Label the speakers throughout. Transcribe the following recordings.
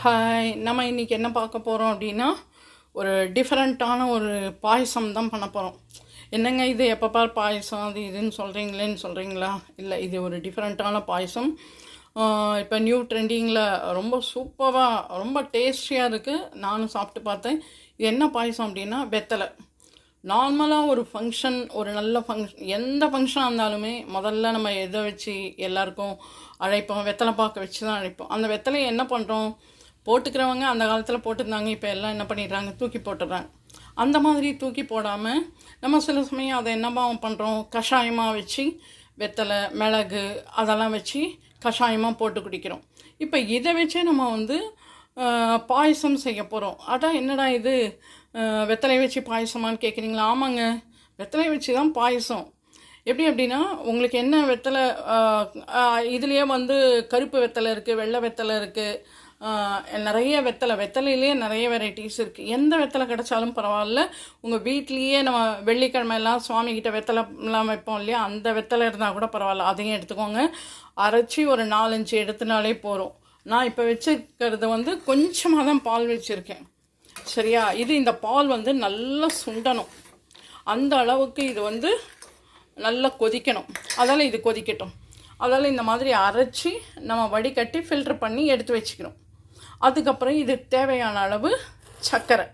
Speaker 1: Hi நம்ம இன்றைக்கி என்ன பார்க்க போகிறோம் அப்படின்னா ஒரு டிஃப்ரெண்ட்டான ஒரு பாயசம் தான் பண்ண போகிறோம் என்னங்க இது? எப்போ பார் பாயசம்? அது இதுன்னு சொல்கிறீங்களேன்னு சொல்கிறீங்களா இல்லை இது ஒரு டிஃப்ரெண்ட்டான பாயசம். இப்போ நியூ ட்ரெண்டிங்கில் ரொம்ப சூப்பராக ரொம்ப டேஸ்டியாக இருக்குது நானும் சாப்பிட்டு பார்த்தேன். இது என்ன பாயசம் அப்படின்னா வெத்தலை. நார்மலாக ஒரு ஃபங்க்ஷன் ஒரு நல்ல ஃபங்க்ஷன் எந்த ஃபங்க்ஷனாக இருந்தாலுமே முதல்ல நம்ம எதை வச்சு எல்லாருக்கும் அழைப்போம் வெத்தலை பார்க்க வச்சு தான் அழைப்போம். அந்த வெத்தலையை என்ன பண்ணுறோம் போட்டுக்கிறவங்க அந்த காலத்தில் போட்டிருந்தாங்க. இப்போ எல்லாம் என்ன பண்ணிடுறாங்க? தூக்கி போட்டுடுறாங்க. அந்த மாதிரி தூக்கி போடாமல் நம்ம சில சமயம் அதை என்னமா பண்ணுறோம் கஷாயமாக வச்சு வெத்தலை மிளகு அதெல்லாம் வச்சு கஷாயமாக போட்டு குடிக்கிறோம். இப்போ இதை வச்சே நம்ம வந்து பாயசம் செய்ய போகிறோம் அதான் என்னடா இது? வெத்தலை வச்சு பாயசமான்னு கேட்குறீங்களா ஆமாங்க. வெத்தலை வச்சு தான் பாயசம். எப்படி அப்படின்னா உங்களுக்கு என்ன வெத்தலை இதுலேயே வந்து கருப்பு வெத்தலை இருக்குது வெள்ளை வெத்தலை இருக்குது நிறைய வெத்தலை. வெத்தலையிலேயே நிறைய வெரைட்டிஸ் இருக்குது எந்த வெத்தலை கிடைச்சாலும் பரவாயில்ல. உங்கள் வீட்லேயே நம்ம வெள்ளிக்கிழமையெல்லாம் சுவாமிகிட்ட வெத்தலை வைப்போம் இல்லையா? அந்த வெத்தலை இருந்தால் கூட பரவாயில்ல. அதையும் எடுத்துக்கோங்க. அரைச்சி ஒரு நாலஞ்சு எடுத்துனாலே போகிறோம் நான் இப்போ வச்சுருக்கிறது வந்து கொஞ்சமாக தான் பால் வச்சுருக்கேன். சரியா? இது இந்த பால் வந்து நல்லா சுண்டணும். அந்த அளவுக்கு இது வந்து நல்லா கொதிக்கணும். அதால் இது கொதிக்கட்டும். அதால் இந்த மாதிரி அரைச்சி நம்ம வடிகட்டி ஃபில்டர் பண்ணி எடுத்து வச்சுக்கிறோம் அதுக்கப்புறம் இது தேவையான அளவு சர்க்கரை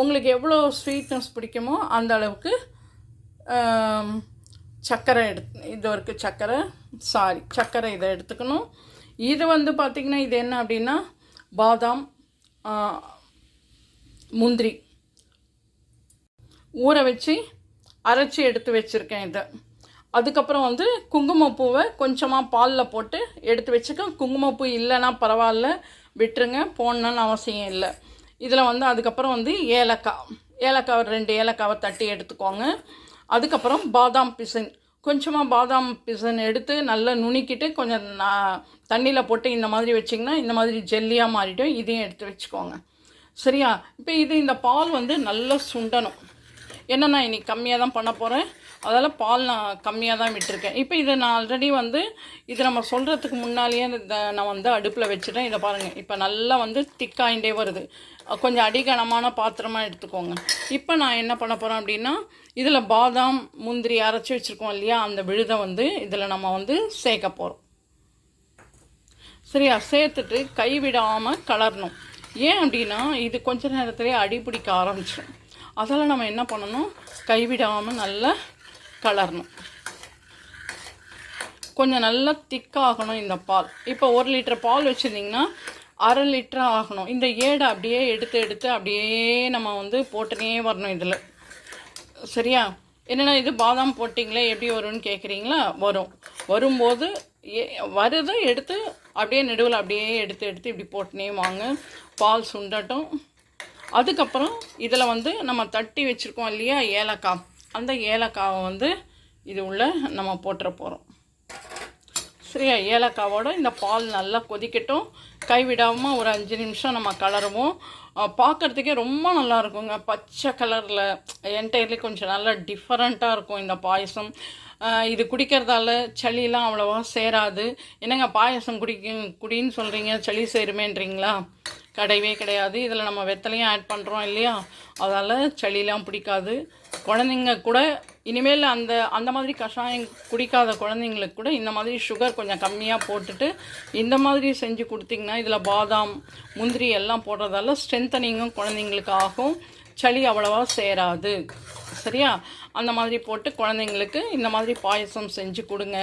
Speaker 1: உங்களுக்கு எவ்வளோ ஸ்வீட்னஸ் பிடிக்குமோ அந்த அளவுக்கு சர்க்கரை எடுத்து இது வரைக்கும் சர்க்கரை சாரி சர்க்கரை இதை எடுத்துக்கணும். இது வந்து பார்த்திங்கன்னா இது என்ன அப்படின்னா பாதாம் முந்திரி. ஊற வச்சு அரைச்சி எடுத்து வச்சுருக்கேன் இதை. அதுக்கப்புறம் வந்து குங்குமப்பூவை கொஞ்சமாக பாலில் போட்டு எடுத்து வச்சுக்க குங்குமப்பூ இல்லைன்னா பரவாயில்ல. விட்டுருங்க. போடணுன்னு அவசியம் இல்லை. இதில் வந்து அதுக்கப்புறம் வந்து ஏலக்காய். ஏலக்காய் ரெண்டு ஏலக்காவை தட்டி எடுத்துக்கோங்க. அதுக்கப்புறம் பாதாம் பிசின். கொஞ்சமாக பாதாம் பிசன் எடுத்து நல்லா நுணுக்கிட்டு கொஞ்சம் தண்ணியில் போட்டு இந்த மாதிரி வச்சிங்கன்னா இந்த மாதிரி ஜெல்லியாக மாறிடும். இதையும் எடுத்து வச்சுக்கோங்க. சரியா? இப்போ இது இந்த பால் வந்து நல்லா சுண்டணும். ஏன்னா நான் கம்மியாக தான் பண்ண போகிறேன் அதால் பால் நான் கம்மியாக தான் விட்டுருக்கேன். இப்போ இதை நான் ஆல்ரெடி வந்து இது நம்ம சொல்கிறதுக்கு முன்னாலேயே இந்த நான் வந்து அடுப்பில் வச்சுட்டேன். இதை பாருங்கள் இப்போ நல்லா வந்து திக்காயிண்டே வருது. கொஞ்சம் அடிகனமான பாத்திரமாக எடுத்துக்கோங்க. இப்போ நான் என்ன பண்ண போகிறேன் அப்படின்னா இதில் பாதாம் முந்திரி அரைச்சி வச்சுருக்கோம் இல்லையா? அந்த விழுதை வந்து இதில் நம்ம வந்து சேர்க்க போகிறோம் சரியா? சேர்த்துட்டு கைவிடாமல் கலரணும். ஏன் அப்படின்னா இது கொஞ்ச நேரத்திலே அடி பிடிக்க ஆரம்பிச்சிடும் அதெல்லாம் நம்ம என்ன பண்ணணும்? கைவிடாமல் நல்லா கலரணும். கொஞ்சம் நல்லா திக்காகணும் இந்த பால். இப்போ ஒரு லிட்டர் பால் வச்சுருந்தீங்கன்னா அரை லிட்டர் ஆகணும். இந்த ஏடை அப்படியே எடுத்து எடுத்து அப்படியே நம்ம வந்து போட்டுனே வரணும் இதில். சரியா? என்னென்னா இது பாதாம் போட்டிங்களே எப்படி வரும்னு கேட்குறீங்களா வரும். வரும்போது ஏ வருது எடுத்து அப்படியே நடுவில் அப்படியே எடுத்து எடுத்து இப்படி போட்டுனே வாங்க. பால் சுண்டட்டும். அதுக்கப்புறம் இதில் வந்து நம்ம தட்டி வச்சுருக்கோம் இல்லையா ஏலக்காய். அந்த ஏலக்காவை வந்து இது உள்ள நம்ம போட்டுற போகிறோம் சரியா? ஏலக்காவோட இந்த பால் நல்லா கொதிக்கட்டும். கைவிடாமல் ஒரு அஞ்சு நிமிஷம் நம்ம கலருவோம். பார்க்குறதுக்கே ரொம்ப நல்லா இருக்குங்க. பச்சை கலரில் என்டையர்லி கொஞ்சம் நல்லா டிஃப்ரெண்ட்டாக இருக்கும் இந்த பாயசம். இது குடிக்கிறதால சளியெலாம் அவ்வளோவா சேராது. என்னங்க பாயசம் குடிக்க குடின்னு சொல்கிறீங்க சளி சேருமேன்றீங்களா? கிடையவே கிடையாது. இதில் நம்ம வெத்தலையும் ஆட் பண்ணுறோம் இல்லையா? அதால் சளியெலாம் பிடிக்காது. குழந்தைங்க கூட இனிமேல் அந்த அந்த மாதிரி கஷாயம் குடிக்காத குழந்தைங்களுக்கு கூட இந்த மாதிரி சுகர் கொஞ்சம் கம்மியாக போட்டுட்டு இந்த மாதிரி செஞ்சு கொடுத்தீங்கன்னா இதில் பாதாம் முந்திரி எல்லாம் போடுறதால ஸ்ட்ரென்தனிங்கும் குழந்தைங்களுக்கு ஆகும். சளி அவ்வளவா சேராது. சரியா? அந்த மாதிரி போட்டு குழந்தைங்களுக்கு இந்த மாதிரி பாயசம் செஞ்சு கொடுங்க.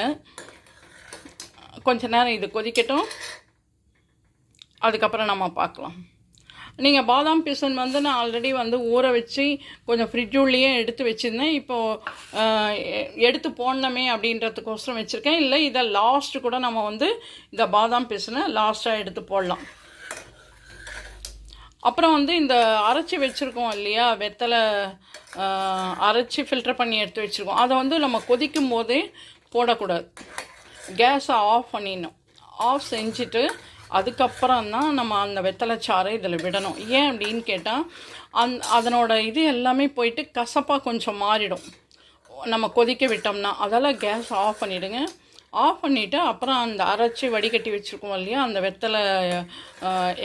Speaker 1: கொஞ்ச நேரம் இது கொதிக்கட்டும். அதுக்கப்புறம் நம்ம பார்க்கலாம். நீங்கள் பாதாம் பிசன் வந்து நான் ஆல்ரெடி வந்து ஊற வச்சு கொஞ்சம் ஃப்ரிட்ஜுள்ளேயே எடுத்து வச்சுருந்தேன். இப்போது எடுத்து போடணுமே அப்படின்றதுக்கோசரம் வச்சுருக்கேன். இல்லை இதை லாஸ்ட்டு கூட நம்ம வந்து இந்த பாதாம் பிசனை லாஸ்ட்டாக எடுத்து போடலாம். அப்புறம் வந்து இந்த அரைச்சி வச்சுருக்கோம் இல்லையா வெத்தலை அரைச்சி ஃபில்டர் பண்ணி எடுத்து வச்சுருக்கோம். அதை வந்து நம்ம கொதிக்கும் போதே போடக்கூடாது. கேஸை ஆஃப் பண்ணிடணும். ஆஃப் செஞ்சுட்டு அதுக்கப்புறம் தான் நம்ம அந்த வெத்தலைச்சாறை இதில் விடணும். ஏன் அப்படின்னு கேட்டால் அந் அதனோட இது எல்லாமே போயிட்டு கசப்பாக கொஞ்சம் மாறிடும். நம்ம கொதிக்க விட்டோம்னா அதெல்லாம் கேஸ் ஆஃப் பண்ணிவிடுங்க ஆஃப் பண்ணிவிட்டு அப்புறம் அந்த அரைச்சி வடிகட்டி வச்சுருக்கோம் இல்லையா அந்த வெத்தலை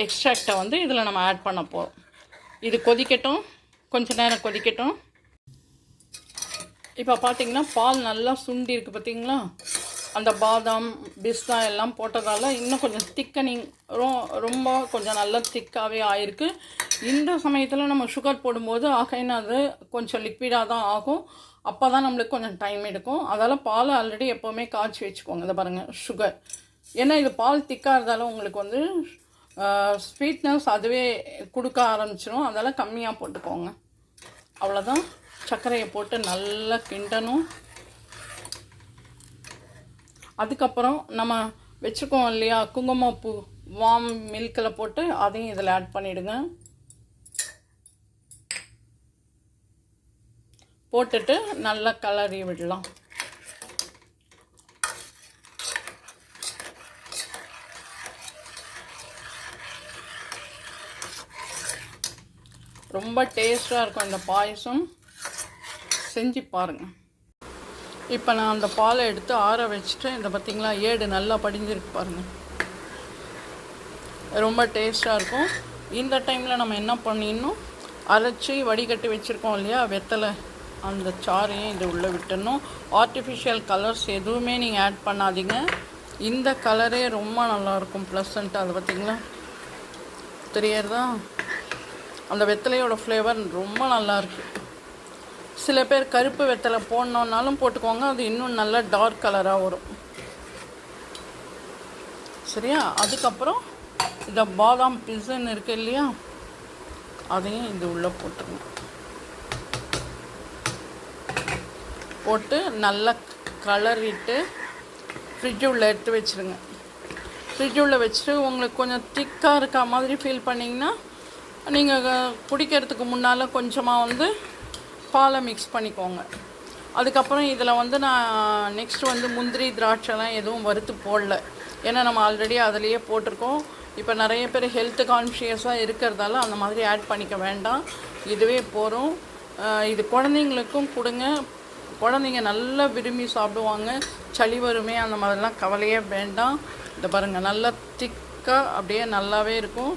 Speaker 1: எக்ஸ்ட்ராக்டை வந்து இதில் நம்ம ஆட் பண்ண போகிறோம் இது கொதிக்கட்டும். கொஞ்ச நேரம் கொதிக்கட்டும். இப்போ பார்த்தீங்கன்னா பால் நல்லா சுண்டி இருக்குது பார்த்தீங்களா அந்த பாதாம் பிஸ்தா எல்லாம் போட்டதால் இன்னும் கொஞ்சம் திக்கனிங் ரொம்ப கொஞ்சம் நல்லா திக்காகவே ஆயிருக்கு. இந்த சமயத்தில் நம்ம சுகர் போடும்போது ஆகைன்னு அது கொஞ்சம் லிக்விடாக தான் ஆகும். அப்போ தான் நம்மளுக்கு கொஞ்சம் டைம் எடுக்கும். அதால் பால் ஆல்ரெடி எப்போவுமே காய்ச்சி வச்சுக்கோங்க. இதை பாருங்கள் சுகர் ஏன்னா இது பால் திக்காக இருந்தாலும் உங்களுக்கு வந்து ஸ்வீட்னஸ் அதுவே கொடுக்க ஆரம்பிச்சிடும் அதெல்லாம் கம்மியாக போட்டுக்கோங்க. அவ்வளோதான் சர்க்கரையை போட்டு நல்லா கிண்டணும். அதுக்கப்புறம் நம்ம வச்சுருக்கோம் இல்லையா குங்குமப்பூ வாம் மில்கில் போட்டு அதையும் இதில் ஆட் பண்ணிவிடுங்க போட்டுட்டு நல்லா கலரி விடலாம். ரொம்ப டேஸ்ட்டாக இருக்கும் இந்த பாயசம். செஞ்சு பாருங்கள் இப்போ நான் அந்த பாலை எடுத்து ஆற வச்சுட்டு இந்த பார்த்திங்களா ஏடு நல்லா படிஞ்சிருக்கு பாருங்கள் ரொம்ப டேஸ்ட்டாக இருக்கும். இந்த டைமில் நம்ம என்ன பண்ணிடணும்? அரைச்சி வடிகட்டி வச்சுருக்கோம் இல்லையா? வெத்தலை அந்த சாறையும் இது உள்ளே விட்டுடணும். ஆர்டிஃபிஷியல் கலர்ஸ் எதுவுமே நீங்கள் ஆட் பண்ணாதீங்க. இந்த கலரே ரொம்ப நல்லாயிருக்கும் ப்ளசண்ட்டு அது பார்த்திங்களா தெரியறதா அந்த வெத்தலையோட ஃப்ளேவர் ரொம்ப நல்லாயிருக்கு சில பேர் கருப்பு வெத்தலை போடணுன்னாலும் போட்டுக்கோங்க. அது இன்னும் நல்லா டார்க் கலராக வரும். சரியா? அதுக்கப்புறம் இந்த பாதாம் பிஸ்ஸுன்னு இருக்கு இல்லையா? அதையும் இது உள்ளே போட்டுருங்க போட்டு நல்லா கலரிட்டு ஃப்ரிட்ஜ் உள்ளே எடுத்து வச்சுருங்க. ஃப்ரிட்ஜ் உள்ளே வச்சுட்டு உங்களுக்கு கொஞ்சம் திக்காக இருக்க மாதிரி ஃபீல் பண்ணிங்கன்னா நீங்கள் குடிக்கிறதுக்கு முன்னால் கொஞ்சமாக வந்து பாலை மிக்ஸ் பண்ணிக்கோங்க. அதுக்கப்புறம் இதில் வந்து நான் நெக்ஸ்ட் வந்து முந்திரி திராட்சைலாம் எதுவும் வறுத்து போடல. ஏன்னா நம்ம ஆல்ரெடி அதிலேயே போட்டிருக்கோம். இப்போ நிறைய பேர் ஹெல்த் கான்ஷியஸாக இருக்கிறதால அந்த மாதிரி ஆட் பண்ணிக்க வேண்டாம். இதுவே போகிறோம் இது குழந்தைங்களுக்கும் கொடுங்க. குழந்தைங்க நல்லா விரும்பி சாப்பிடுவாங்க. சளி வருமே அந்த மாதிரிலாம் கவலையே வேண்டாம். இதை பாருங்கள் நல்லா திக்காக அப்படியே நல்லாவே இருக்கும்.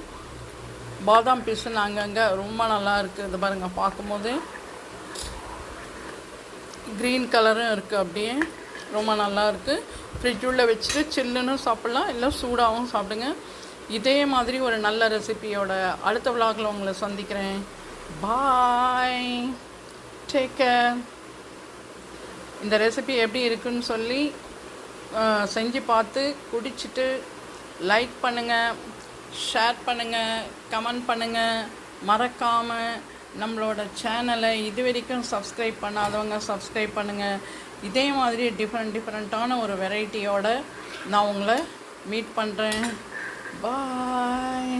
Speaker 1: பாதாம் பீஸுன்னு அங்கங்கே ரொம்ப நல்லா இருக்குது இது பாருங்கள் பார்க்கும்போது. க்ரீன் கலரும் இருக்குது அப்படியே. ரொம்ப நல்லா இருக்குது ஃப்ரிட்ஜ் உள்ளே வச்சுட்டு சில்லுன்னு சாப்பிட்லாம். இல்லை சூடாகவும் சாப்பிடுங்க. இதே மாதிரி ஒரு நல்ல ரெசிபியோட அடுத்த விழாக்கில் உங்களை சந்திக்கிறேன். பாய் டேக் கேர் இந்த ரெசிபி எப்படி இருக்குன்னு சொல்லி செஞ்சு பார்த்து குடிச்சிட்டு லைக் பண்ணுங்கள் ஷேர் பண்ணுங்கள் கமெண்ட் பண்ணுங்கள் மறக்காமல் நம்மளோட சேனலை இது வரைக்கும் சப்ஸ்கிரைப் பண்ணாதவங்க சப்ஸ்கிரைப் பண்ணுங்கள் இதே மாதிரி டிஃப்ரெண்ட் டிஃப்ரெண்ட்டான ஒரு வெரைட்டியோட நான் உங்களை மீட் பண்ணுறேன் பாய்